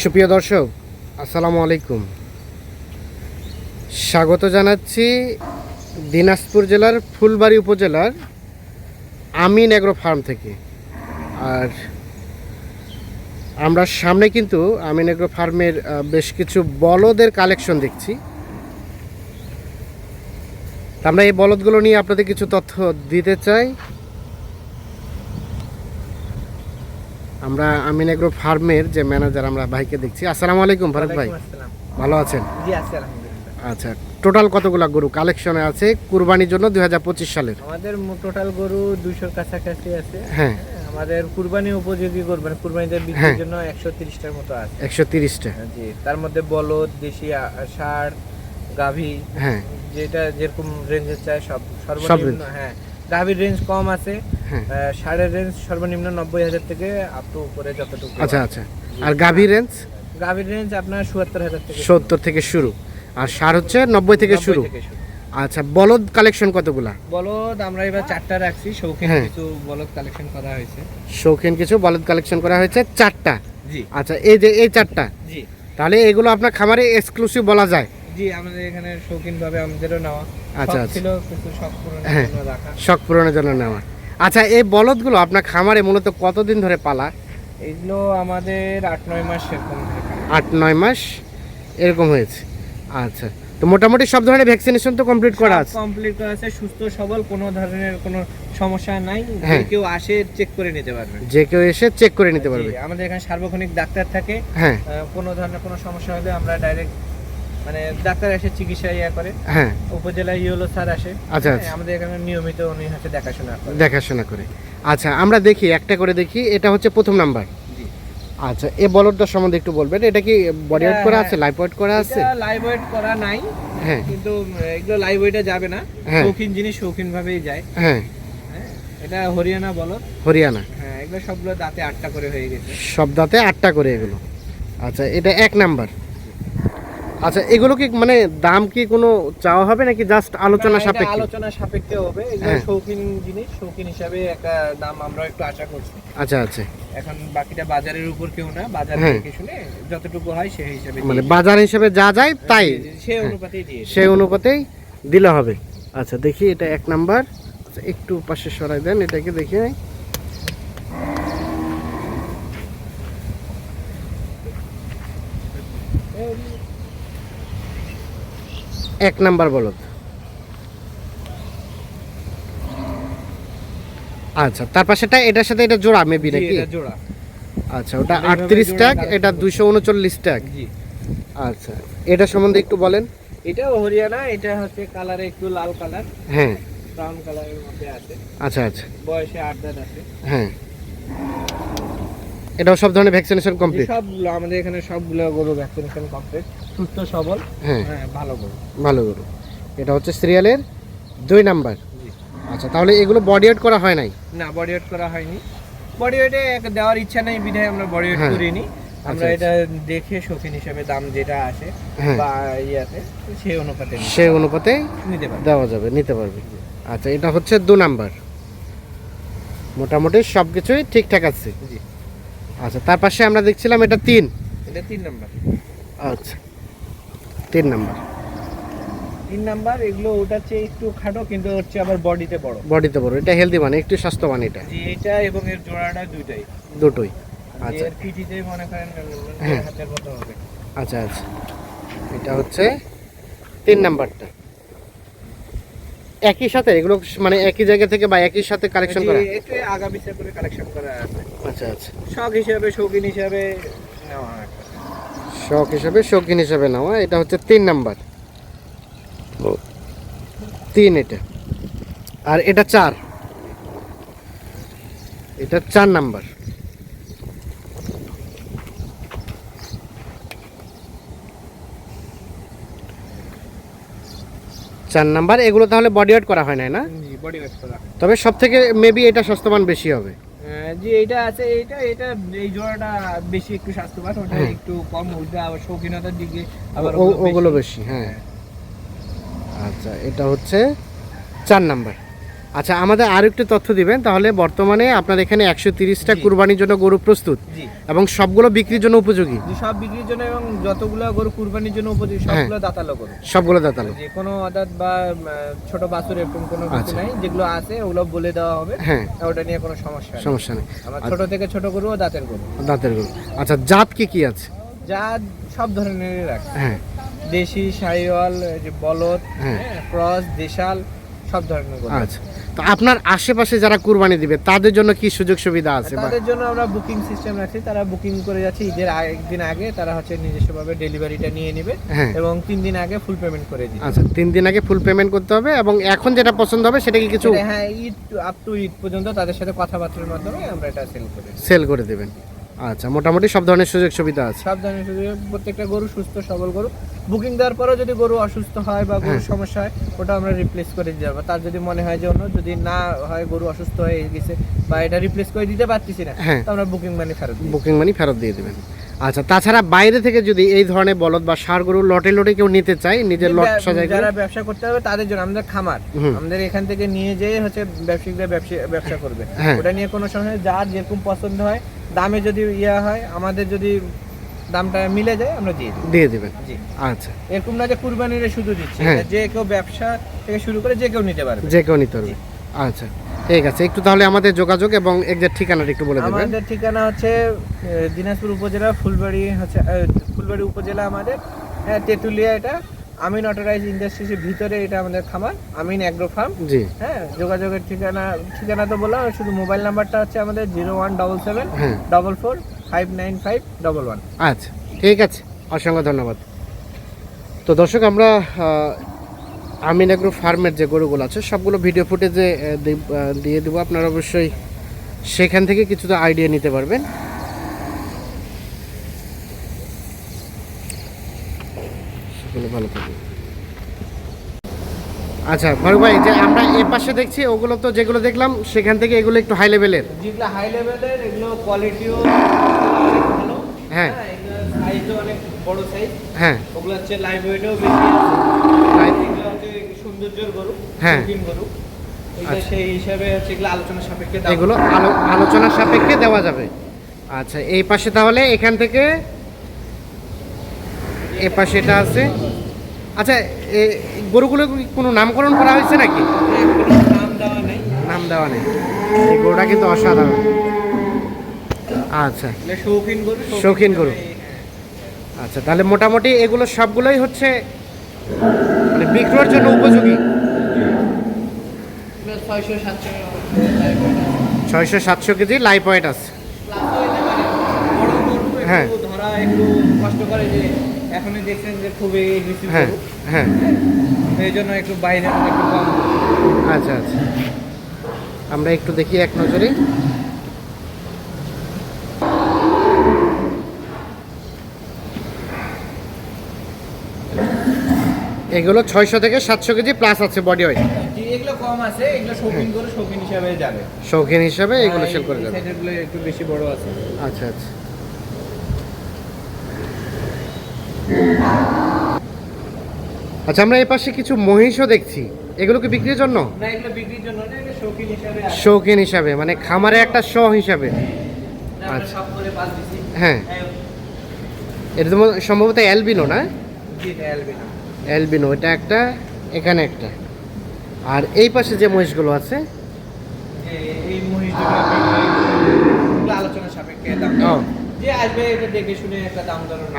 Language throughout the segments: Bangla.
সুপ্রিয় দর্শক, আসসালামু আলাইকুম। স্বাগত জানাচ্ছি দিনাজপুর জেলার ফুলবাড়ি উপজেলার আমিন এগ্রো ফার্ম থেকে। আর আমরা সামনে কিন্তু আমিন এগ্রো ফার্মের বেশ কিছু বলদের কালেকশন দেখছি। আমরা এই বলদগুলো নিয়ে আপনাদের কিছু তথ্য দিতে চাই। আমরা আমিন এগ্রো ফার্মের যে ম্যানেজার আমরা ভাইকে দেখছি। আসসালামু আলাইকুম ফারুক ভাই। ভালো আছেন? জি আছি আলহামদুলিল্লাহ। আচ্ছা টোটাল কতগুলা গরু কালেকশনে আছে কুরবানির জন্য দুই হাজার পঁচিশ সালের? আমাদের টোটাল গরু দুইশোর কাছাকাছি আছে। হ্যাঁ। আমাদের কুরবানি উপযোগী কোরবানি কুরবানিতে হ্যাঁ। বিক্রির জন্য একশো তিরিশটার মতো আছে। একশো তিরিশটা। জি তার মধ্যে বলদ দেশি ষাঁড় গাভী হ্যাঁ। যেটা যেরকম রেঞ্জের চাই সব সব সর্বনিম্ন হ্যাঁ। গাভীর রেঞ্জ কম আছে। হ্যাঁ। আহ, ষাঁড়ের রেঞ্জ সর্বনিম্ন নব্বই হাজার থেকে আপ টু উপরে যতটুকু আচ্ছা আচ্ছা। আর গাভী রেঞ্জ গাভীর রেঞ্জ আপনার সুয়াত্তর হাজার থেকে সত্তর থেকে শুরু। আর সার হচ্ছে নব্বই থেকে শুরু? আচ্ছা বলদ কালেকশন কতগুলা? বলদ আমরা এবার চারটা রাখছি। শৌখিন হ্যাঁ। কিছু বলদ কালেকশন করা হয়েছে। শৌখিন কিছু বলদ কালেকশন করা হয়েছে। চারটা? জি। আচ্ছা এই যে এই চারটা? জি। তাহলে এগুলো আপনার খামারে এক্সক্লুসিভ বলা যায়। জি আমাদের এখানে শৌখিন ভাবে আমাদেরও নেওয়া। আচ্ছা, আচ্ছা। ছিল কিছু শখ পূরণের হ্যাঁ। জন্য রাখা। শখ পূরণের জন্য নেওয়া। আচ্ছা এই বলদগুলো আপনার খামারে মূলত কতদিন ধরে পালা? এগুলো আমাদের আট নয় মাস এরকম আট নয় মাস এরকম হয়েছে। আচ্ছা তো মোটামুটি সব ধরনের ভ্যাকসিনেশন তো কমপ্লিট করা আছে? কমপ্লিট করা আছে সুস্থ সবল কোনো ধরনের কোনো সমস্যা নাই। যে হ্যাঁ। কেউ আসে চেক করে নিতে পারবে। যে কেউ এসে চেক করে নিতে পারবে। আমাদের এখানে সার্বক্ষণিক ডাক্তার থাকে। হ্যাঁ। কোনো ধরনের কোনো সমস্যা হলে আমরা ডাইরেক্ট মানে ডাক্তার এসে চিকিৎসা ইয়া করে। হ্যাঁ। উপজেলা ইউলো স্যার আসে। আচ্ছা, হ্যাঁ, আচ্ছা। আমাদের এখানে নিয়মিত উনি হচ্ছে দেখাশোনা করে। দেখাশোনা করে। আচ্ছা আমরা দেখি একটা করে দেখি। এটা হচ্ছে প্রথম নাম্বার। আচ্ছা এই বলদটা সম্বন্ধে একটু বলবেন। এটা কি বডি ওয়েট করা হ্যাঁ, আছে লাইফ ওয়েট করা আছে? লাইভ ওয়েট করা নাই হ্যাঁ। কিন্তু এগুলো লাইভ ওয়েটে যাবে না। হ্যাঁ। শৌখিন জিনিস শৌখিন ভাবেই যায়। হ্যাঁ। এটা হরিয়ানা বলো হরিয়ানা। হ্যাঁ এগুলো সবগুলো দাঁতে আটটা করে হয়ে গেছে। সব দাঁতে আটটা করে এগুলো। আচ্ছা এটা এক নাম্বার। আচ্ছা এগুলো কি মানে দাম কি কোনো চাওয়া হবে নাকি জাস্ট আলোচনা সাপেক্ষে আলোচনা সাপেক্ষে হবে এগুলো হ্যাঁ। শৌখিন জিনিস শৌখিন হিসাবে একটা দাম আমরা একটু আশা করছি আচ্ছা আচ্ছা এখন বাকিটা বাজারের উপর কেউ না বাজার হ্যাঁ। থেকে শুনে যতটুকু হয় সেই হিসাবে মানে বাজার হিসাবে যা যায় তাই দিই। সেই অনুপাতেই দিয়ে। সেই অনুপাতেই দিলে হবে আচ্ছা দেখি এটা এক নাম্বার আচ্ছা একটু পাশে সরাই দেন এটাকে দেখে নেই। এক নাম্বার বলদ। আচ্ছা তার পাশেটা এটার সাথে এটা জোড়া মেবি নাকি? এটা জোড়া। আচ্ছা ওটা আটত্রিশ টাক এটা। দুইশো উনচল্লিশ টাক জি। আচ্ছা এটা সম্বন্ধে একটু বলেন। এটা হরিয়ানা এটা হচ্ছে কালারে একটু লাল কালার হ্যাঁ। ব্রাউন কালারের মধ্যে আছে। আচ্ছা আচ্ছা। বয়সে আট দাঁত আছে। হ্যাঁ। এটাও সব ধরনের ভ্যাকসিনেশন কমপ্লিট সবগুলো আমাদের এখানে সবগুলো গরু ভ্যাকসিনেশন কমপ্লিট সুস্থ সবল হ্যাঁ। হ্যাঁ ভালো গরু। ভালো গরু। এটা হচ্ছে সিরিয়ালের দুই নাম্বার। জি। আচ্ছা তাহলে এগুলো বডি আউট করা হয় নাই? না বডি ওয়েট করা হয়নি। বডি ওয়েটে দেওয়ার ইচ্ছা নেই বিধায় আমরা বডি ওয়েট হ্যাঁ। করিনি। আমরা আচ্ছা, এটা দেখে শৌখিন হিসেবে দাম যেটা আসে হ্যাঁ। বা ইয়াতে সেই অনুপাতে সেই অনুপাতে নিতে পারবে। দেওয়া যাবে নিতে পারবে। আচ্ছা এটা হচ্ছে দু নাম্বার। মোটামুটি সব কিছুই ঠিকঠাক আছে। জি। আচ্ছা তার পাশে আমরা দেখছিলাম এটা তিন। এটা তিন নাম্বার। আচ্ছা তিন নাম্বার। তিন নাম্বার এগুলো ওটা চেয়ে একটু খাটো কিন্তু হচ্ছে আবার বডিতে বড়। বডিতে বড় এটা হেলদি মানে একটু স্বাস্থ্যবান এটা। জি এটা এবং এর জোড়াটা দুইটাই। দুটোই। আচ্ছা। এর পিঠিতে মনে করেন হ্যাঁ। হাতের মতো হবে। আচ্ছা আচ্ছা। এটা হচ্ছে তিন নাম্বারটা। একই সাথে? এগুলো মানে একই জায়গা থেকে বা একই সাথে কালেকশন করা? একটু আগামী করে কালেকশন করা আছে। আচ্ছা আচ্ছা। শখ হিসাবে শৌখিন হিসাবে নেওয়া শখ হিসাবে শৌখিন হিসাবে নেওয়া এটা হচ্ছে তিন নাম্বার। তিন এটা। আর এটা চার। এটা চার নাম্বার। চার নাম্বার এগুলো তাহলে বডি ওয়েট করা হয় না না? জি বডি ওয়েট করা তবে সব থেকে মেবি এটা স্বাস্থ্যবান বেশি হবে। জি এটা আছে এটা এটা এই জোড়াটা বেশি একটু স্বাস্থ্যবান ওটা হ্যাঁ। একটু কম হইতে আবার শৌখিনতার দিকে আবার ওগুলো বেশি হ্যাঁ। আচ্ছা এটা হচ্ছে চার নাম্বার। আচ্ছা আমাদের আর একটু তথ্য দিবেন। তাহলে বর্তমানে আপনার এখানে একশো তিরিশটা কুরবানির জন্য গরু প্রস্তুত এবং সবগুলো বিক্রির জন্য উপযোগী? সব বিক্রির জন্য এবং যতগুলো গরু কুরবানির জন্য উপযোগী হ্যাঁ। সবগুলো দাতালো গরু। সবগুলো দাঁতালো। যে কোনো আদাত বা ছোট বাছুর এরকম কোনো কিছু আচ্ছা। নাই যেগুলো আছে ওগুলো বলে দেওয়া হবে। হ্যাঁ। ওটা নিয়ে কোনো সমস্যা সমস্যা নেই। আমার ছোট থেকে ছোট গরু ও দাঁতের গরু। দাঁতের গরু। আচ্ছা জাত কি কি আছে? জাত সব ধরনেরই রাখছে হ্যাঁ। দেশি সাইওয়াল যে বলদ হ্যাঁ। হ্যাঁ, ক্রস দেশাল সব ধরনের গরু আচ্ছা। আপনার আশেপাশে যারা কুরবানি দিবে তাদের জন্য কি সুযোগ সুবিধা আছে? তাদের জন্য আমরা বুকিং সিস্টেম রাখছি। তারা বুকিং করে যাচ্ছে ঈদের একদিন আগে তারা হচ্ছে নিজস্বভাবে ডেলিভারিটা নিয়ে নেবে হ্যাঁ। এবং তিন দিন আগে ফুল পেমেন্ট করে দিবে। আচ্ছা তিন দিন আগে ফুল পেমেন্ট করতে হবে এবং এখন যেটা পছন্দ হবে সেটা কি কিছু হ্যাঁ ঈদ আপ টু ঈদ পর্যন্ত তাদের সাথে কথাবার্তার মাধ্যমে আমরা এটা সেল করে সেল করে দেবেন। আচ্ছা মোটামুটি সব ধরনের সুযোগ সুবিধা আছে। সব ধরনের সুযোগ, প্রত্যেকটা গরু সুস্থ সবল গরু। বুকিং দেওয়ার পরেও যদি গরু অসুস্থ হয় বা গরুর হ্যাঁ। সমস্যা হয় ওটা আমরা রিপ্লেস করে দিতে তার যদি মনে হয় যে অন্য যদি না হয় গরু অসুস্থ হয়ে গেছে বা এটা রিপ্লেস করে দিতে পারতেছি না হ্যাঁ। তো আমরা বুকিং মানি ফেরত বুকিং মানি ফেরত দিয়ে দেবেন। আচ্ছা তাছাড়া বাইরে থেকে যদি এই ধরনের বলদ বা সার গরু লটে লটে কেউ নিতে চায় নিজের লট সাজাই যারা ব্যবসা করতে হবে তাদের জন্য আমাদের খামার। আমাদের এখান থেকে নিয়ে যেয়ে হচ্ছে ব্যবসায়িকরা ব্যবসা ব্যবসা করবে। হ্যাঁ। ওটা নিয়ে কোনো সমস্যা নেই। যার যেরকম পছন্দ হয় দামে যদি ইয়া হয় আমাদের যদি দামটা মিলে যায় আমরা দিয়ে দিই। দিয়ে দেবেন। আচ্ছা। এরকম না যে কুরবানির শুধু দিচ্ছি। হ্যাঁ। যে কেউ ব্যবসা থেকে শুরু করে যে কেউ নিতে পারবে। যে কেউ নিতে পারবে। আচ্ছা। ঠিক আছে একটু তাহলে আমাদের যোগাযোগ এবং একজাক্ট ঠিকানাটা একটু বলে দেবেন। আমাদের ঠিকানা হচ্ছে দিনাজপুর উপজেলা ফুলবাড়ি হচ্ছে ফুলবাড়ি উপজেলা আমাদের। হ্যাঁ তেঁতুলিয়া এটা আমিন অটোরাইজ ইন্ডাস্ট্রিজের ভিতরে এটা আমাদের খামার আমিন অ্যাগ্রো ফার্ম। জি। হ্যাঁ যোগাযোগের ঠিকানা ঠিকানা তো বললাম শুধু মোবাইল নাম্বারটা হচ্ছে আমাদের জিরো ওয়ান ডবল সেভেন হ্যাঁ। Double four five nine five double one. আচ্ছা ঠিক আছে অসংখ্য ধন্যবাদ। তো দর্শক আমরা আমিন এগ্রো ফার্মের যে গরুগুলো আছে সবগুলো ভিডিও ফুটেজে দিয়ে দেবো। আপনারা অবশ্যই সেখান থেকে কিছুটা আইডিয়া নিতে পারবেন। ভালো আচ্ছা ফারুক ভাই যে আমরা এ পাশে দেখছি ওগুলো তো যেগুলো দেখলাম সেখান থেকে এগুলো একটু হাই লেভেলের যেগুলো হাই লেভেলের এগুলো কোয়ালিটিও ভালো হ্যাঁ। সাইজও অনেক বড় সাইজ হ্যাঁ। ওগুলো হচ্ছে লাইভ ওয়েটও বেশি সৌন্দর্যের গরু হ্যাঁ। গরু আচ্ছা। সেই হিসাবে হচ্ছে এগুলো সাপেক্ষে এগুলো আলো- আলোচনার সাপেক্ষে দেওয়া যাবে। আচ্ছা এই পাশে তাহলে এখান থেকে এ পাশে এটা আছে। আচ্ছা গরুগুলো কোনো নামকরণ করা হয়েছে নাকি? নাম দেওয়া নেই। নাম দেওয়া নেই। এই গরুটা কিন্তু অসাধারণ। আচ্ছা। শৌখিন গরু শৌখিন গরু। আচ্ছা তাহলে মোটামুটি এগুলো সবগুলোই হচ্ছে মানে বিক্রয়ের জন্য উপযোগী? ছয়শো সাতশো কেজি লাইফ ওয়েট আছে। হ্যাঁ। একটু ধরা একটু কষ্ট করে যে এখনই দেখছেন যে খুবই হ্যাঁ হ্যাঁ। এই জন্য একটু বাইরে একটু কম। আচ্ছা আচ্ছা। আমরা একটু দেখি এক নজরে। এগুলো ছয়শো থেকে সাতশো কেজি প্লাস আছে বডি ওয়েট এগুলো কম আছে এগুলো শৌখিন হিসাবে যাবে। শৌখিন হিসাবে এগুলো সেল করে যাবে। একটু বেশি বড় আছে। আচ্ছা আচ্ছা। আচ্ছা আমরা এই পাশে কিছু মহিষও দেখছি। এগুলো কি বিক্রির জন্য? না এগুলো বিক্রির জন্য না এগুলো শৌখিন হিসাবে শৌখিন হিসাবে মানে খামারে একটা শ হিসাবে। আচ্ছা। হ্যাঁ। হ্যাঁ, এটা তো সম্ভবত অ্যালবিনো না? জি এটা অ্যালবিনো। অ্যালবিনো এটা একটা এখানে একটা। আর এই পাশে যে মহিষগুলো আছে?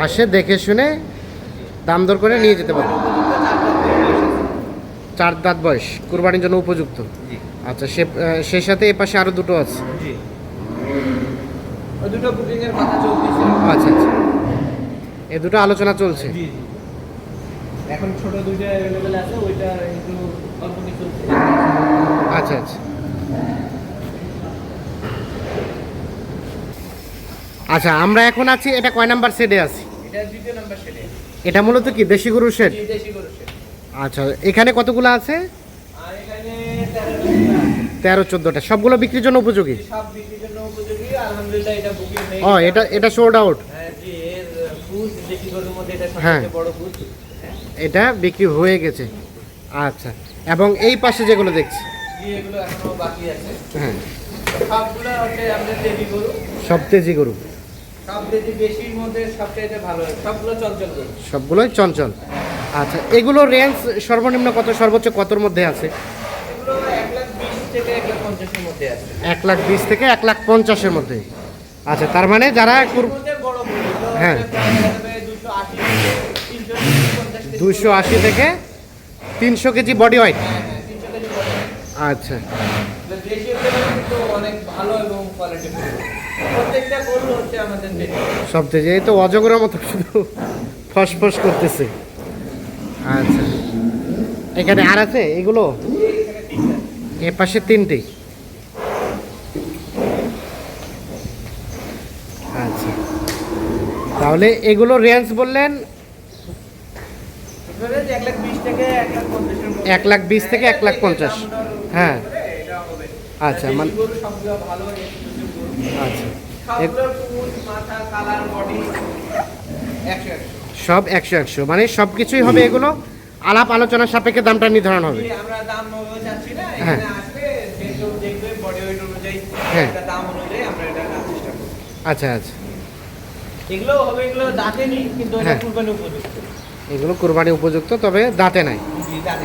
আসে দেখে শুনে দাম দর করে নিয়ে যেতে পারে। চার দাঁত বয়স কুরবানির জন্য উপযুক্ত। আচ্ছা সে সেই সাথে এই পাশে আরও দুটো আছে। আচ্ছা আচ্ছা। এ দুটো আলোচনা চলছে। এখন ছোট দুইটা অ্যাভেলেবেল আছে ওইটা একটু অল্প কিছু আচ্ছা আচ্ছা। আচ্ছা আমরা এখন আছি এটা কয় নাম্বার সেটে আছি? এটা দ্বিতীয় নাম্বার সেটে এটা মূলত কি দেশি শেড গরু সেট আচ্ছা এখানে কতগুলো আছে? আর এখানে তেরো চোদ্দোটা। সবগুলো বিক্রির জন্য উপযোগী? সব বিক্রির জন্য উপযোগী। আলহামদুলিল্লাহ এটা বুকিং হয়ে ও এটা এটা সোল্ড আউট হ্যাঁ জি এর ফুজ দেশি গরুর মধ্যে এটা। সবচেয়ে বড় ফুজ এটা বিক্রি হয়ে গেছে। আচ্ছা এবং এই পাশে যেগুলো দেখছি। হ্যাঁ। সব তেজি গরু। সবগুলোই চঞ্চল। আচ্ছা এগুলো রেঞ্জ সর্বনিম্ন কত সর্বোচ্চ কতর মধ্যে আছে? এক লাখ বিশ থেকে এক লাখ পঞ্চাশের মধ্যে আচ্ছা তার মানে যারা হ্যাঁ। দুশো আশি থেকে তিনশো কেজি বডি ওয়েট 300 কেজি বড়। আচ্ছা। সব থেকে, এই তো অজগরের মতো শুধু ফস ফস করতেছে। আচ্ছা। এখানে আর আছে? এগুলো? এ পাশে তিনটে। আচ্ছা। তাহলে এগুলো রেঞ্জ বললেন এক লাখ বিশ থেকে এক লাখ পঞ্চাশ হ্যাঁ। আচ্ছা, মানে-। আচ্ছা। সব একশো একশো মানে সব কিছুই হবে এগুলো আলাপ আলোচনার সাপেক্ষে দামটা নির্ধারণ হবে হ্যাঁ। হ্যাঁ। আচ্ছা আচ্ছা এগুলো হবে এগুলো কিন্তু হ্যাঁ। কুরবানি উপযুক্ত এগুলো কোরবানি উপযুক্ত তবে দাঁতে নাই।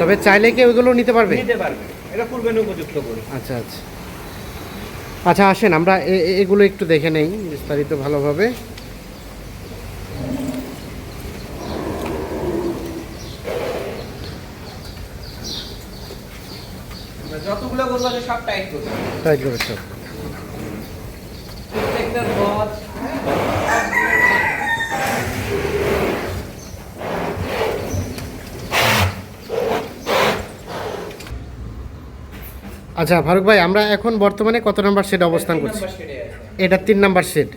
তবে চাইলে কি ওইগুলো নিতে পারবে? নিতে পারবে। এটা কুরবানি উপযুক্ত গরু। আচ্ছা আচ্ছা। আচ্ছা আসেন আমরা এগুলো একটু দেখে নেই বিস্তারিত ভালোভাবে। যতগুলো আছে সব টাইট করবে তাই করে সব আচ্ছা ফারুক ভাই আমরা এখন বর্তমানে কত নম্বর সেট অবস্থান করছি? এটা তিন নাম্বার সেট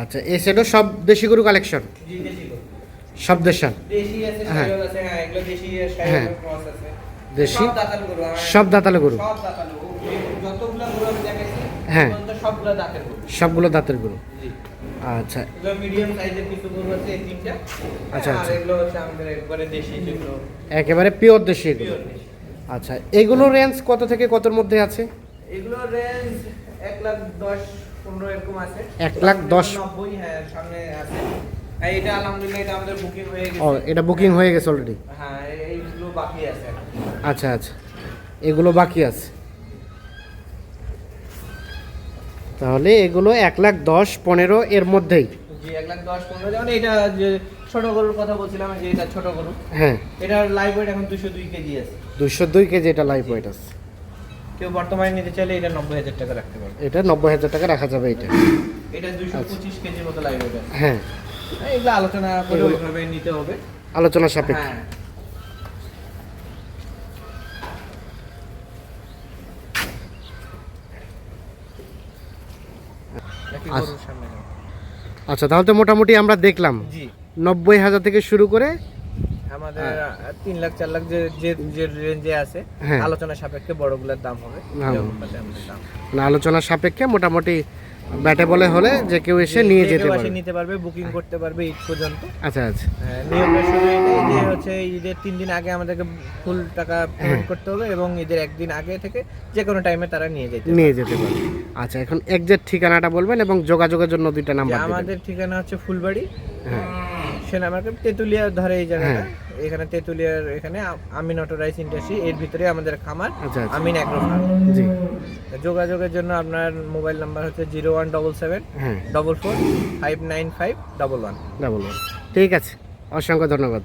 আচ্ছা এই সেটও সব দেশি গরু কালেকশন সব দেশি হ্যাঁ। হ্যাঁ দেশি হ্যাঁ। দেশি? সব দাঁতাল গরু হ্যাঁ। সবগুলো দাঁতের গরু। আচ্ছা। মিডিয়াম সাইজের কিছু গরু আছে এই তিনটা। আচ্ছা, আচ্ছা। এগুলো হচ্ছে আমাদের একবারে দেশি একেবারে পিওর দেশি এগুলো। পিওর দেশি। আচ্ছা এগুলো রেঞ্জ কত থেকে কতর মধ্যে আছে? এগুলোর রেঞ্জ এক লাখ দশ পনেরো এরকম আছে। এক লাখ দশ? নব্বই হ্যাঁ সামনে আছে। আর এটা আলহামদুলিল্লাহ এটা আমাদের বুকিং হয়ে ও গেছে এটা বুকিং হয়ে গেছে অলরেডি হ্যাঁ এইগুলো বাকি আছে আচ্ছা আচ্ছা এগুলো বাকি আছে। তাহলে এগুলো এক লাখ দশ পনেরো এর মধ্যেই। এক লাখ দশ পনেরো যেমন এটা যে ছোট গরুর কথা বলছিলাম যে এটা ছোট গরু। হ্যাঁ। এটার লাইভ ওয়েট এখন দুশো দুই কেজি আছে। দুইশো দুই কেজি এটা লাইভ ওয়েট আছে। কেউ বর্তমানে নিতে চাইলে এটা নব্বই হাজার টাকা রাখতে পারবে। এটা নব্বই হাজার টাকা রাখা যাবে এটা। এটা দুশো আচ্ছা। পঁচিশ কেজির মতো লাইভ ওয়েট আছে। হ্যাঁ। এগুলো আলোচনা করে ওইভাবে নিতে হবে। আলোচনা সাপেক্ষে। হ্যাঁ। আচ্ছা। গরুর সামনে যাও? আচ্ছা তাহলে তো মোটামুটি আমরা দেখলাম জি নব্বই হাজার থেকে শুরু করে আমাদের তিন লাখ চার লাখ যে যে রেঞ্জে আছে হ্যাঁ। আলোচনা সাপেক্ষে বড়গুলোর দাম হবে। না আলোচনা সাপেক্ষে মোটামুটি ব্যাটে বলে হলে যে কেউ এসে নিয়ে যেতে কেউ এসে পারে নিতে পারবে বুকিং করতে পারবে ঈদ পর্যন্ত। আচ্ছা আচ্ছা। হ্যাঁ, নিয়মটা শুধু এটাই যে হচ্ছে ঈদের তিন দিন আগে আমাদেরকে ফুল টাকা পেমেন্ট করতে হবে এবং ঈদের একদিন আগে থেকে যে কোনো টাইমে তারা নিয়ে যেতে নিয়ে যেতে পারে আচ্ছা এখন একজ্যাক্ট ঠিকানাটা বলবেন এবং যোগাযোগের জন্য দুইটা নাম্বার আমাদের ঠিকানা হচ্ছে ফুলবাড়ি হ্যাঁ। সেনা মার্কেট তেঁতুলিয়ার ধরে এই জায়গাটা। হ্যাঁ। এখানে তেঁতুলিয়ার এখানে আমিন অটো রাইস ইন্ডাস্ট্রি এর ভিতরে আমাদের খামার আচ্ছা আচ্ছা। আমিন এক ফার্ম জি। যোগাযোগের জন্য আপনার মোবাইল নাম্বার হচ্ছে জিরো ওয়ান ডবল সেভেন হ্যাঁ। Double four five nine five double one. Double one. ঠিক আছে অসংখ্য ধন্যবাদ।